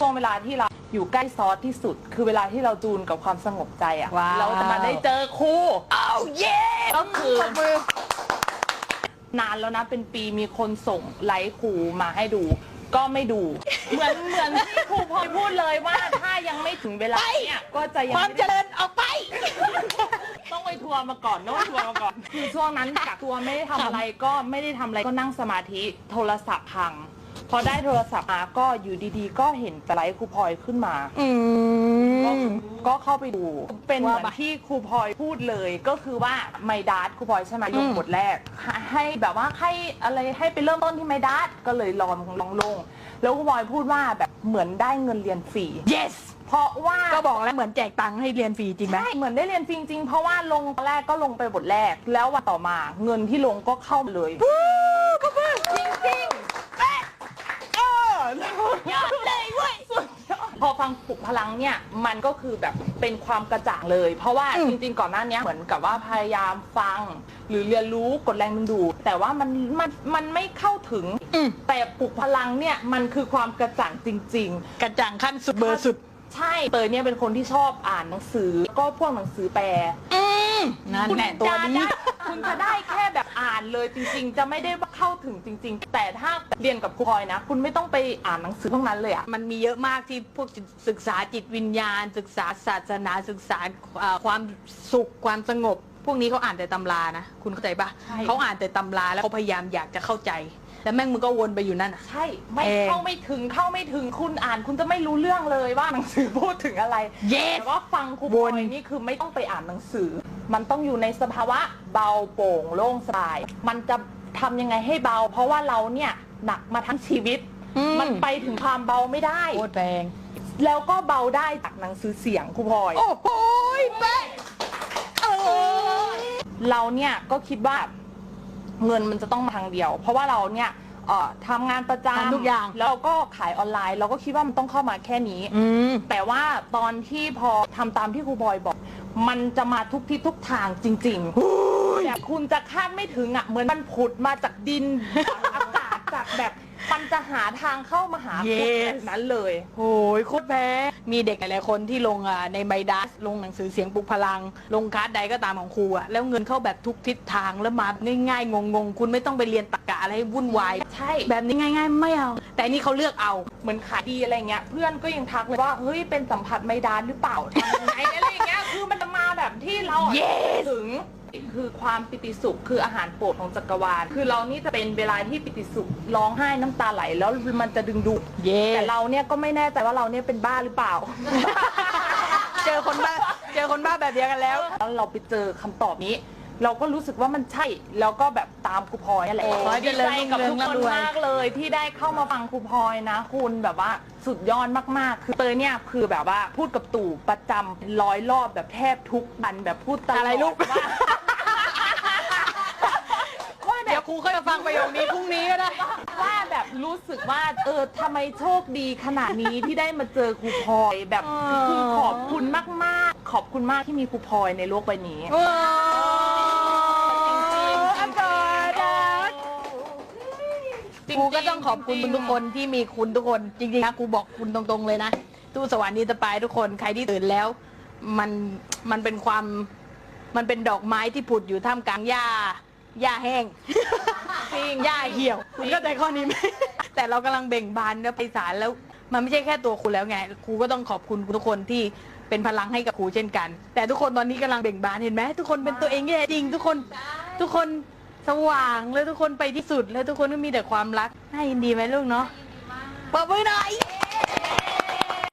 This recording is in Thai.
ช่วงเวลาที่เราอยู่ใกล้ซอสที่สุด คือเวลาที่เราจูนกับความสงบใจอะว้าว เราจะมาได้เจอครูอ้าวเย้ก็คือปรบมือ นานแล้วนะเป็นปีมีคนส่งไลฟ์ครูมาให้ดู ก็ไม่ดู เหมือนเหมือนที่ครูพลอยพูดเลยว่าถ้ายังไม่ถึงเวลาเนี่ยก็จะยังความไม่เจได้ริญออกไป ต้องไปทัวร์มาก่อนต้องไปทัวร์มาก่อนคือช่วงนั้นกักตัวไม่ได้ทำอะไรก็ไม่ได้ทำอะไรก็นั่งสมาธิโทรศัพท์พัง พอได้โทรศัพท์มาก็อยู่ดีๆ ก็เห็นไลฟ์ครูพลอยขึ้นมา อืก็ม ก็เข้าไปดู เป็นเหมือนว่าไปที่ครูพลอยพูดเลย ก็คือว่าไมดาร์ครูพลอยใช่ไหมยกอืมบทแรก ให้แบบว่าให้อะไรให้ไปเริ่มต้นที่ไมดาร์ก็เลยลองลองลง แล้วครูพลอยพูดว่าแบบเหมือนได้เงินเรียนฟรี yes เพราะว่า ก็บอกแล้วเหมือนแจกตังค์ให้เรียนฟรีจริงไหม ใช่เหมือนได้เรียนฟรีจริง ๆ เพราะว่าลงตอนแรกก็ลงไปบทแรก แล้ววันต่อมาเงินที่ลงก็เข้ามาเลย ก็เพิ่ง จริงๆเอ๊ะเออยอดเลยเว้ยสุดยอดพอ ฟังปลุกพลังเนี่ยมันก็คือแบบเป็นความกระจ่างเลย เพราะว่าอืมจริงๆก่อนหน้านี้เหมือนกับว่าพยายามฟัง หรือเรียนรู้กฎแรงดึงดูดแต่ว่ามันมันมันไม่เข้าถึง อืม แต่ปลุกพลังเนี่ยมันคือความกระจ่างจริง ๆ กระจ่างขั้นสุดเบอร์สุด ใช่เตยเนี่ยเป็นคนที่ชอบอ่านหนังสือ ก็พวกหนังสือแปล อืม นั่นแหละตัวคุณจะนี้ ได้คุณจะได้แค่แบบอ่านเลยจริง ๆ จะไม่ได้ว่าเข้าถึงจริง ๆ แต่ถ้าเรียนกับครูพลอยนะ คุณไม่ต้องไปอ่านหนังสือพวกนั้นเลยอะ มันมีเยอะมากที่พวกศึกษาจิตวิญญาณ ศึกษาศาสนาศึกษาเอ่อความสุขความสงบ พวกนี้เขาอ่านแต่ตำรานะ คุณเข้าใจปะเขาอ่านแต่ตำราแล้วเขาพยายามอยากจะเข้าใจแต่แม่งมึงก็วนไปอยู่นั่นอะ ใช่ ไม่เองเข้าไม่ถึงเข้าไม่ถึงคุณอ่าน คุณจะไม่รู้เรื่องเลยว่าหนังสือพูดถึงอะไร Yes แต่ว่าฟังครูพลวอนยนี่คือไม่ต้องไปอ่านหนังสือ มันต้องอยู่ในสภาวะเบาโปร่งโล่งสบาย มันจะทำยังไงให้เบา เพราะว่าเราเนี่ยหนักมาทั้งชีวิต อืม มันไปถึงความเบาไม่ได้ โคตรแพงแล้วก็เบาได้จากหนังสือเสียงครูพลอย โอ้โหแป๊ะเออ เราเนี่ยก็คิดว่าเงินมันจะต้องมาทางเดียว เพราะว่าเราเนี่ยเอ่อทำงานประจำทำทุกอย่าง แล้วเราก็ขายออนไลน์ เราก็คิดว่ามันต้องเข้ามาแค่นี้ อืม แต่ว่าตอนที่พอทำตามที่ครูบอยบอก มันจะมาทุกทิศทุกทางจริงๆแต่คุณจะคาดไม่ถึงอะ เหมือนมันผุดมาจากดิน จากอากาศจากแบบมันจะหาทางเข้ามาหาคุณ Yes แบบนั้นเลย โอ้ยโคตรแพ้มีเด็กหลายๆคนที่ลงอะในไบดัสลงหนังสือเสียงปลุกพลัง ลงคลาสใดก็ตามของครูอะแล้วเงินเข้าแบบทุกทิศทางแล้วมาง่ายๆ งงๆ คุณไม่ต้องไปเรียนตรรกะอะไรให้วุ่นวาย ใช่ แบบนี้ง่าย ๆ ไม่เอา แต่นี่เขาเลือกเอา เหมือนขายดีอะไรเงี้ย เพื่อนก็ยังทักเลยว่า เฮ้ย เป็นสัมผัสไม่ดานหรือเปล่าทำยังไง ที่เราอะ Yes ถึงคือความปิติสุขคืออาหารโปรดของจักรวาล คือเรานี่จะเป็นเวลาที่ปิติสุขร้องไห้น้ำตาไหลแล้วมันจะดึงดูด เย้แต่เราเนี่ยก็ไม่แน่ใจว่าเราเนี่ยเป็นบ้าหรือเปล่า เจอคนบ้า เจอคนบ้าแบบเดียวกันแล้ว แล้วเราไปเจอคำตอบนี้ เราก็รู้สึกว่ามันใช่ แล้วก็แบบตามครูพลอยนั่นแหละโอ้ยดีใจกับเจริญทุกรุ่งคนเรืองมากเลยที่ได้เข้ามาฟังครูพลอยนะ คุณแบบว่า สุดยอดมากๆคือเตยเนี่ยคือแบบว่าพูดกับตู่ประจำร้อยรอบแบบแทบทุกวันแบบพูดตลอดอะไรลูก ว่าว่าแบเดี๋ยวบครูค่อยมาฟังประโยคนี้พรุ่งนี้ก็ได้ ว่าแบบรู้สึกว่าเออทำไมโชคดีขนาดนี้ที่ได้มาเจอครูพลอยแบบอ๋อคือขอบคุณมากๆ ขอบคุณมากที่มีครูพลอยในโลกใบนี้โอ้อั ครูก็ต้องขอบคุณทุกคนที่มีคุณทุกคนจริงๆนะครูบอกคุณตรงๆเลยนะตู้สวรรค์นี้จะไปทุกคนใครที่ตื่นแล้ว มันมันเป็นความมันเป็นดอกไม้ที่ผุดอยู่ท่ามกลางหญ้าหญ้าแห้งจริงหญ้าเหี่ยวคุณเข้าใจข้อนี้ไหมแต่เรากำลังเบ่งบานแล้วไปสารแล้ว มันไม่ใช่แค่ตัวคุณแล้วไงครูก็ต้องขอบคุณทุกคนที่เป็นพลังให้กับครูเช่นกัน แต่ทุกคนตอนนี้กำลังเบ่งบานเห็นไหมทุกคนเป็นตัวเองที่แท้จริง ทุกคนทุกคน สว่างแล้วทุกคนไปที่สุดแล้วทุกคนก็มีแต่ความรักน่ายินดีไหมลูกเนาะปรบมือหน่อย